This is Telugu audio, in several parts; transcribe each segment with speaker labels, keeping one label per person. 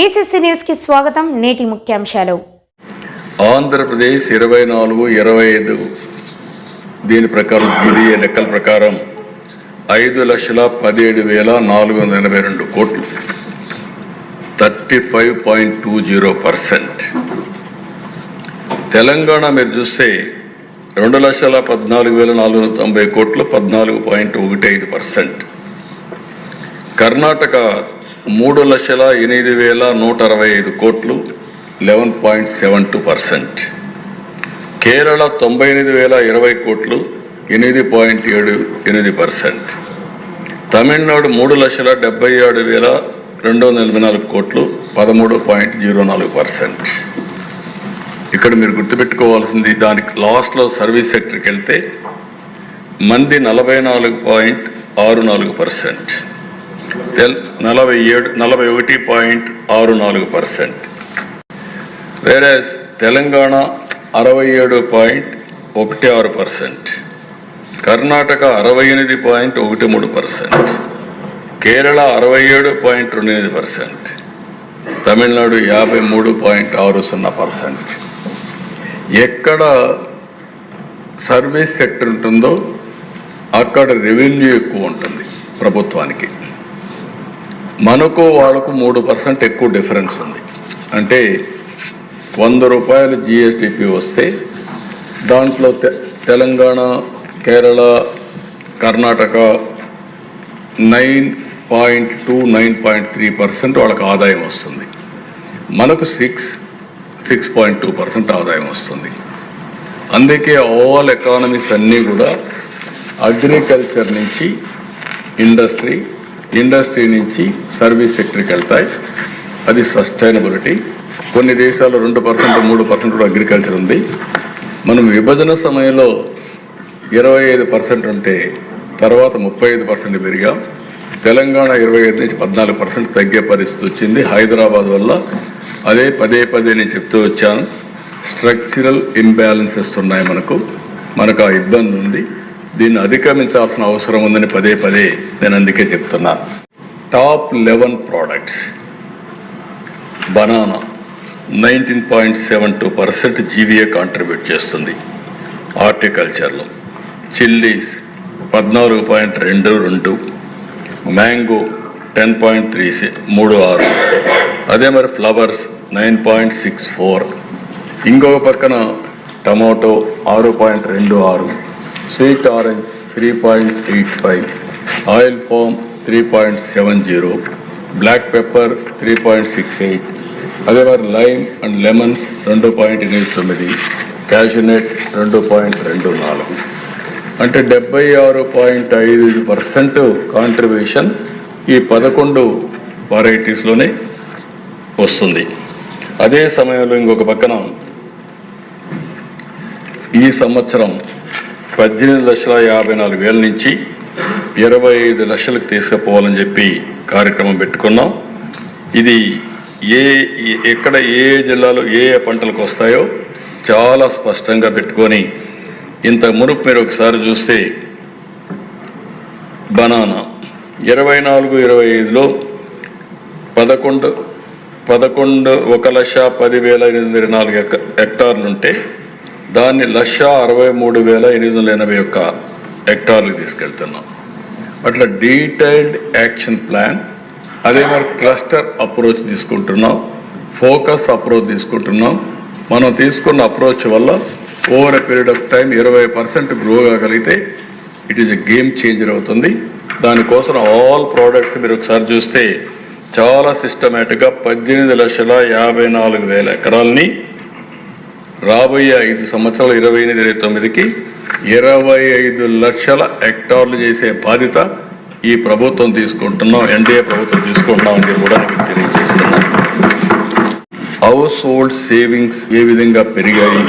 Speaker 1: బీసీసీ న్యూస్కి స్వాగతం నేటి ముఖ్యాంశాలు.
Speaker 2: ఆంధ్రప్రదేశ్ ఇరవై నాలుగు ఇరవై ఐదు. దీని ప్రకారం విధియ లెక్కల ప్రకారం ఐదు లక్షల పదిహేడు వేల నాలుగు వందల ఎనభై రెండు కోట్లు. Thirty five point two zero percent. Telangana మీరు చూస్తే రెండు లక్షల పద్నాలుగు వేల నాలుగు వందల తొంభై కోట్లు పద్నాలుగు పాయింట్ ఒకటి ఐదు పర్సెంట్. కర్ణాటక మూడు లక్షల ఎనిమిది వేల నూట అరవై ఐదు కోట్లు eleven point seven two percent. Kerala తొంభై ఎనిమిది వేల ఇరవై కోట్లు ఎనిమిది పాయింట్ ఏడు ఎనిమిది పర్సెంట్. తమిళనాడు మూడు లక్షల డెబ్బై ఏడు వేల రెండు వందల ఎనభై నాలుగు కోట్లు పదమూడు పాయింట్ జీరో నాలుగు పర్సెంట్. ఇక్కడ మీరు గుర్తుపెట్టుకోవాల్సింది దానికి లాస్ట్లో సర్వీస్ సెక్టర్కి వెళ్తే మంది నలభై నాలుగు పాయింట్ ఆరు నాలుగు పర్సెంట్. నలభై ఏడు నలభై ఒకటి పాయింట్ ఆరు నాలుగు పర్సెంట్. వేరే తెలంగాణ అరవై ఏడు పాయింట్ ఒకటి ఆరు పర్సెంట్. కర్ణాటక అరవై ఎనిమిది పాయింట్ ఒకటి మూడు పర్సెంట్. కేరళ అరవై ఏడు పాయింట్ రెండు ఎనిమిది పర్సెంట్. తమిళనాడు యాభై మూడు పాయింట్ ఆరు సున్నా పర్సెంట్. ఎక్కడ సర్వీస్ సెక్టర్ ఉంటుందో అక్కడ రెవెన్యూ ఎక్కువ ఉంటుంది ప్రభుత్వానికి. మనకు వాళ్ళకు మూడు పర్సెంట్ ఎక్కువ డిఫరెన్స్ ఉంది. అంటే వంద రూపాయలు జిఎస్టిపి వస్తే దాంట్లో తె- Telangana Kerala Karnataka nine point two nine point three percent వాళ్ళకి ఆదాయం వస్తుంది. మనకు six six point two percent ఆదాయం వస్తుంది. అందుకే ఓవరాల్ ఎకానమీస్ అన్నీ కూడా అగ్రికల్చర్ నుంచి ఇండస్ట్రీ ఇండస్ట్రీ నుంచి సర్వీస్ సెక్టర్కి వెళ్తాయి. అది సస్టైనబిలిటీ. కొన్ని దేశాల్లో రెండు పర్సెంట్ మూడు పర్సెంట్ కూడా అగ్రికల్చర్ ఉంది. మనం విభజన సమయంలో ఇరవై ఐదు పర్సెంట్ ఉంటే తర్వాత ముప్పై ఐదు పర్సెంట్ పెరిగాం. తెలంగాణ ఇరవై ఐదు నుంచి పద్నాలుగు పర్సెంట్ తగ్గే పరిస్థితి వచ్చింది. హైదరాబాద్ వల్ల అదే పదే పదే నేను చెప్తూ వచ్చాను. స్ట్రక్చరల్ ఇంబ్యాలెన్సెస్ ఉన్నాయి మనకు. మనకు ఆ ఇబ్బంది ఉంది. దీన్ని అధిగమించాల్సిన అవసరం ఉందని పదే పదే నేను అందుకే చెప్తున్నాను top eleven products. Banana nineteen point seven two percent GVA contribute చేస్తుంది హార్టికల్చర్లో. చిల్లీస్ పద్నాలుగు పాయింట్ రెండు రెండు మ్యాంగో టెన్ పాయింట్ త్రీ మూడు ఆరు అదే మరి flowers nine point six four ఇంకొక పక్కన టమాటో ఆరు పాయింట్ రెండు ఆరు sweet orange three point eight five oil palm three point seven zero black pepper three point six eight అదే మరి లైమ్ అండ్ లెమన్స్ రెండు పాయింట్ ఎనిమిది తొమ్మిది క్యాషునెట్ రెండు పాయింట్ రెండు నాలుగు. అంటే డెబ్బై ఆరు పాయింట్ ఐదు పర్సెంట్ కాంట్రిబ్యూషన్ ఈ పదకొండు వెరైటీస్లోనే వస్తుంది. అదే సమయంలో ఇంకొక పక్కన ఈ సంవత్సరం పద్దెనిమిది లక్షల యాభై నాలుగు వేల నుంచి ఇరవై ఐదు లక్షలకు తీసుకుపోవాలని చెప్పి కార్యక్రమం పెట్టుకున్నాం. ఇది ఏ ఎక్కడ ఏ జిల్లాలో ఏ ఏ పంటలకు వస్తాయో చాలా స్పష్టంగా పెట్టుకొని ఇంత మునుపు మీరు ఒకసారి చూస్తే బనానా ఇరవై నాలుగు ఇరవై ఐదులో పదకొండు పదకొండు ఒక లక్ష పదివేల ఎనిమిది వందల నాలుగు హెక్టార్లుంటే హెక్టార్లు ఉంటే దాన్ని లక్ష అరవై మూడు వేల ఎనిమిది వందల ఎనభై ఒక్క హెక్టార్లకు తీసుకెళ్తున్నాం. అట్లా డీటెయిల్డ్ యాక్షన్ ప్లాన్. అదే మరి క్లస్టర్ అప్రోచ్ తీసుకుంటున్నాం. ఫోకస్ అప్రోచ్ తీసుకుంటున్నాం. మనం తీసుకున్న అప్రోచ్ వల్ల over a period of time ఇరవై percent grow కాగలిగితే it is a game changer అవుతుంది. దానికోసం ఆల్ ప్రోడక్ట్స్ మీరు ఒకసారి చూస్తే చాలా సిస్టమేటిక్గా పద్దెనిమిది లక్షల యాభై నాలుగు వేల ఎకరాలని రాబోయే ఐదు సంవత్సరాలు ఇరవై ఎనిమిది ఇరవై తొమ్మిదికి ఇరవై ఐదు లక్షల హెక్టార్లు చేసే బాధ్యత ఈ ప్రభుత్వం తీసుకుంటున్నాం ఎన్డీఏ ప్రభుత్వం తీసుకుంటున్నాం అని కూడా తెలియదు. హౌస్ హోల్డ్ సేవింగ్స్ ఏ విధంగా పెరిగాయి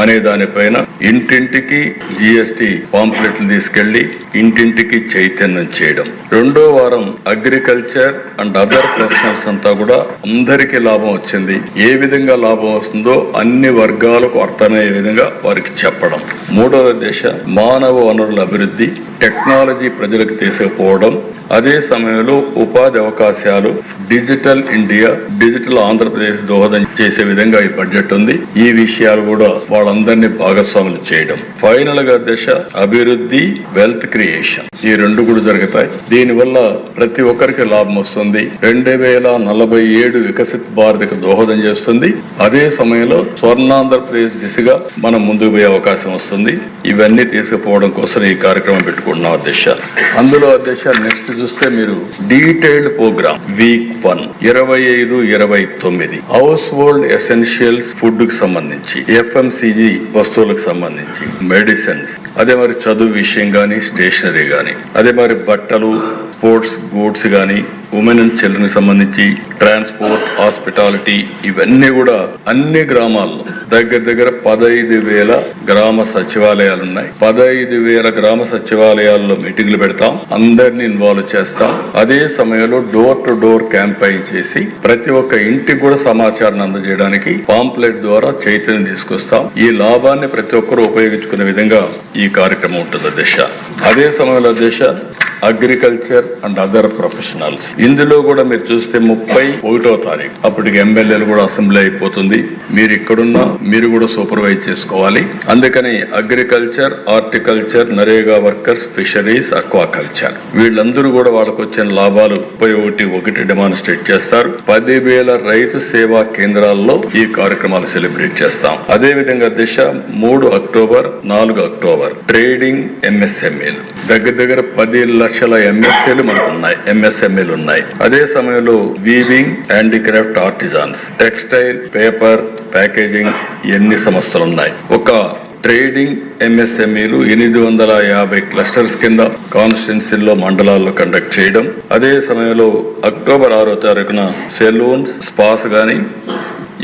Speaker 2: అనే దానిపైన ఇంటింటికి జిఎస్టి పాంప్లెట్లు తీసుకెళ్ళి ఇంటింటికి చైతన్యం చేయడం. రెండో వారం అగ్రికల్చర్ అండ్ అదర్ ప్రొఫెషనల్స్ అంతా కూడా అందరికీ లాభం వచ్చింది. ఏ విధంగా లాభం వస్తుందో అన్ని వర్గాలకు అర్థమయ్యే విధంగా వారికి చెప్పడం. మూడవ దశ మానవ వనరుల అభివృద్ధి. టెక్నాలజీ ప్రజలకు తీసుకుపోవడం అదే సమయంలో ఉపాధి అవకాశాలు డిజిటల్ ఇండియా డిజిటల్ ఆంధ్రప్రదేశ్ దోహదం చేసే విధంగా ఈ బడ్జెట్ ఉంది. ఈ విషయాలు కూడా వాళ్ళందరినీ భాగస్వాములు చేయడం. ఫైనల్గా దశ అభివృద్ధి వెల్త్ క్రియేషన్ ఈ రెండు కూడా జరుగుతాయి. దీనివల్ల ప్రతి ఒక్కరికి లాభం వస్తుంది. రెండు వేల నలభై ఏడు వికసిత్ భారత్కి దోహదం చేస్తుంది. అదే సమయంలో స్వర్ణాంధ్రప్రదేశ్ దిశగా మనం ముందుకు పోయే అవకాశం వస్తుంది. ఇవన్నీ తీసుకుపోవడం కోసం ఈ కార్యక్రమం ఉన్న అధ్యక్ష అందులో అధ్యక్ష నెక్స్ట్ చూస్తే మీరు డీటెయిల్డ్ ప్రోగ్రామ్ వీక్ వన్ ఇరవై ఐదు ఇరవై తొమ్మిది. హౌస్ హోల్డ్ ఎసెన్షియల్స్ ఫుడ్కు సంబంధించి ఎఫ్ఎంసీజీ వస్తువులకు సంబంధించి మెడిసిన్స్ అదే మరి చదువు విషయం గాని స్టేషనరీ గాని. అదే మరి బట్టలు స్పోర్ట్స్ గూడ్స్ గాని ఉమెన్ అండ్ చిల్డ్రన్ సంబంధించి ట్రాన్స్పోర్ట్ హాస్పిటాలిటీ ఇవన్నీ కూడా అన్ని గ్రామాల్లో దగ్గర దగ్గర పదహైదు వేల గ్రామ సచివాలయాలు ఉన్నాయి. పదహైదు వేల గ్రామ సచివాలయాల్లో మీటింగ్లు పెడతాం. అందరినీ ఇన్వాల్వ్ చేస్తాం. అదే సమయంలో డోర్ టు డోర్ క్యాంపెయిన్ చేసి ప్రతి ఒక్క ఇంటికి కూడా సమాచారాన్ని అందజేయడానికి పాంప్లెట్ ద్వారా చైతన్యం తీసుకొస్తాం. ఈ లాభాన్ని ప్రతి ఒక్కరూ ఉపయోగించుకునే విధంగా ఈ కార్యక్రమం ఉంటుంది దిశ అదే సమయంలో దిశ అగ్రికల్చర్ అండ్ అదర్ ప్రొఫెషనల్స్ ఇందులో కూడా మీరు చూస్తే ముప్పై ఒకటో తారీఖు. అప్పటికి ఎమ్మెల్యేలు కూడా అసెంబ్లీ అయిపోతుంది. మీరు ఇక్కడున్నా మీరు కూడా సూపర్వైజ్ చేసుకోవాలి. అందుకని agriculture horticulture NREGA workers fisheries aquaculture. వీళ్ళందరూ కూడా వాళ్ళకు వచ్చిన లాభాలు ముప్పై ఒకటి ఒకటి డెమాన్స్ట్రేట్ చేస్తారు. పదివేల రైతు సేవా కేంద్రాల్లో ఈ కార్యక్రమాలు సెలబ్రేట్ చేస్తాం. అదే విధంగా దిశ మూడు అక్టోబర్ నాలుగు అక్టోబర్. ట్రేడింగ్ ఎంఎస్ఎంఏలు దగ్గర దగ్గర పది లక్షల ఎంఎస్ఏలు మనకు ఉన్నాయి. ఎంఎస్ఎంఏలు ఉన్నాయి అదే సమయంలో weaving handicraft artisans textile paper packaging ఎన్ని సంస్థలు ఉన్నాయి ఒక ట్రేడింగ్ ఎంఎస్ఎంఈలు ఎనిమిది వందల యాభై క్లస్టర్స్ కింద కాన్స్టిట్యున్సీల్లో మండలాల్లో కండక్ట్ చేయడం. అదే సమయంలో అక్టోబర్ ఆరో తారీఖున సెలూన్స్ స్పాస్ గాని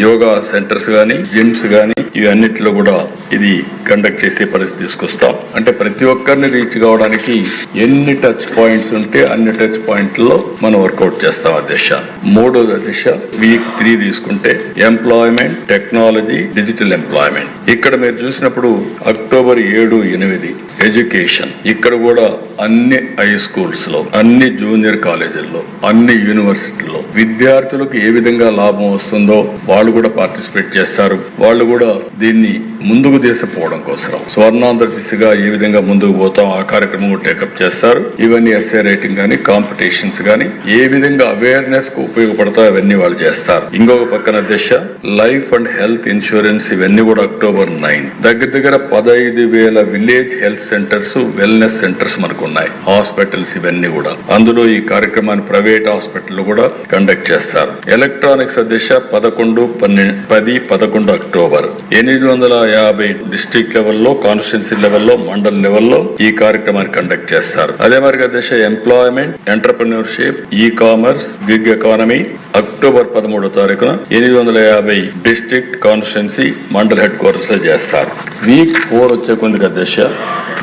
Speaker 2: యోగా సెంటర్స్ గాని జిమ్స్ గాని ఇవన్నిటిలో కూడా ఇది కండక్ట్ చేసే పరిస్థితి తీసుకొస్తాం. అంటే ప్రతి ఒక్కరిని రీచ్ కావడానికి ఎన్ని టచ్ పాయింట్స్ ఉంటే అన్ని టచ్ పాయింట్లలో మనం వర్కౌట్ చేస్తాం ఆ దిశ. మూడోది దిశ వీక్ త్రీ తీసుకుంటే ఎంప్లాయ్మెంట్ టెక్నాలజీ డిజిటల్ ఎంప్లాయ్మెంట్ ఇక్కడ మీరు చూసినప్పుడు అక్టోబర్ ఏడు ఎనిమిది ఎడ్యుకేషన్. ఇక్కడ కూడా అన్ని హై స్కూల్స్లో అన్ని జూనియర్ కాలేజీల్లో అన్ని యూనివర్సిటీల్లో విద్యార్థులకు ఏ విధంగా లాభం వస్తుందో వాళ్ళ వాళ్ళు కూడా పార్టిసిపేట్ చేస్తారు. వాళ్ళు కూడా దీన్ని ముందుకు తీసుకుపోవడం కోసం. స్వర్ణాంధ్ర దిశగా ఏ విధంగా ముందుకు పోతాం ఆ కార్యక్రమం టేకప్ చేస్తారు. ఇవన్నీ ఎస్ఏ రైటింగ్ కానీ కాంపిటీషన్స్ కానీ ఏ విధంగా అవేర్నెస్కు ఉపయోగపడతాయో అవన్నీ వాళ్ళు చేస్తారు. ఇంకొక పక్కన దిశ లైఫ్ అండ్ హెల్త్ ఇన్సూరెన్స్ ఇవన్నీ కూడా అక్టోబర్ నైన్ దగ్గర దగ్గర పదహైదు వేల village health centres wellness centres మనకు ఉన్నాయి. హాస్పిటల్స్ ఇవన్నీ కూడా. అందులో ఈ కార్యక్రమాన్ని ప్రైవేట్ హాస్పిటల్ కూడా కండక్ట్ చేస్తారు. ఎలక్ట్రానిక్స్ దిశ పదకొండు పన్నెండు పది పదకొండు అక్టోబర్. ఎనిమిది వందల యాభై డిస్ట్రిక్ట్ లెవెల్లో కాన్స్టిట్యున్సీ లెవెల్లో మండల్ లెవెల్లో ఈ కార్యక్రమాన్ని కండక్ట్ చేస్తారు. అదే మరి దశ employment entrepreneurship e commerce gig economy October పదమూడో తారీఖున ఎనిమిది వందల యాభై డిస్ట్రిక్ట్ కాన్స్టిట్యున్సీ మండల్ హెడ్ క్వార్టర్స్లో చేస్తారు. వీక్ ఫోర్ వచ్చే కొందిగా దశ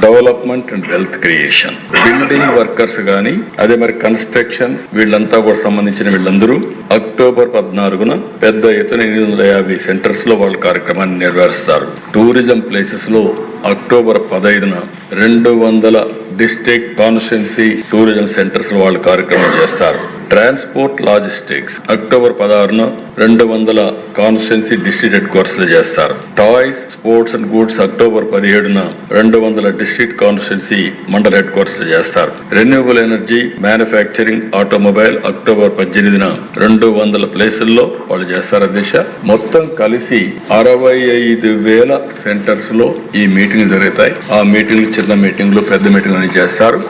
Speaker 2: development and wealth creation. Building workers గాని అదే మరి కన్స్ట్రక్షన్ వీళ్ళంతా కూడా సంబంధించిన వీళ్ళందరూ అక్టోబర్ పద్నాలుగున పెద్ద ఎత్తున ఎనిమిది వందల యాభై సెంటర్స్లో వాళ్ళ కార్యక్రమాన్ని నిర్వహిస్తారు. టూరిజం ప్లేసెస్లో అక్టోబర్ పదహైదున రెండు వందల డిస్టిక్ కాన్స్టిట్యున్సీ టూరిజం సెంటర్స్లో వాళ్ళు కార్యక్రమం చేస్తారు. ట్రాన్స్పోర్ట్ లాజిస్టిక్స్ అక్టోబర్ పదహారున రెండు వందల కాన్స్టిట్యున్సీ డిస్ట్రిక్ట్ హెడ్ క్వార్టర్స్లో చేస్తారు. Toys sports and goods October పదిహేడున రెండు వందల డిస్ట్రిక్ట్ కాన్స్టిట్యున్సీ మండల హెడ్ క్వార్టర్స్లో చేస్తారు. Renewable energy manufacturing automobile October పద్దెనిమిదిన రెండు వందల ప్లేసుల్లో వాళ్ళు చేస్తారు దిశ మొత్తం కలిసి అరవై ఐదు వేల సెంటర్స్లో ఈ మీటింగ్ జరుగుతాయి. ఆ మీటింగ్ చిన్న మీటింగ్లు పెద్ద మీటింగ్ అని చేస్తారు.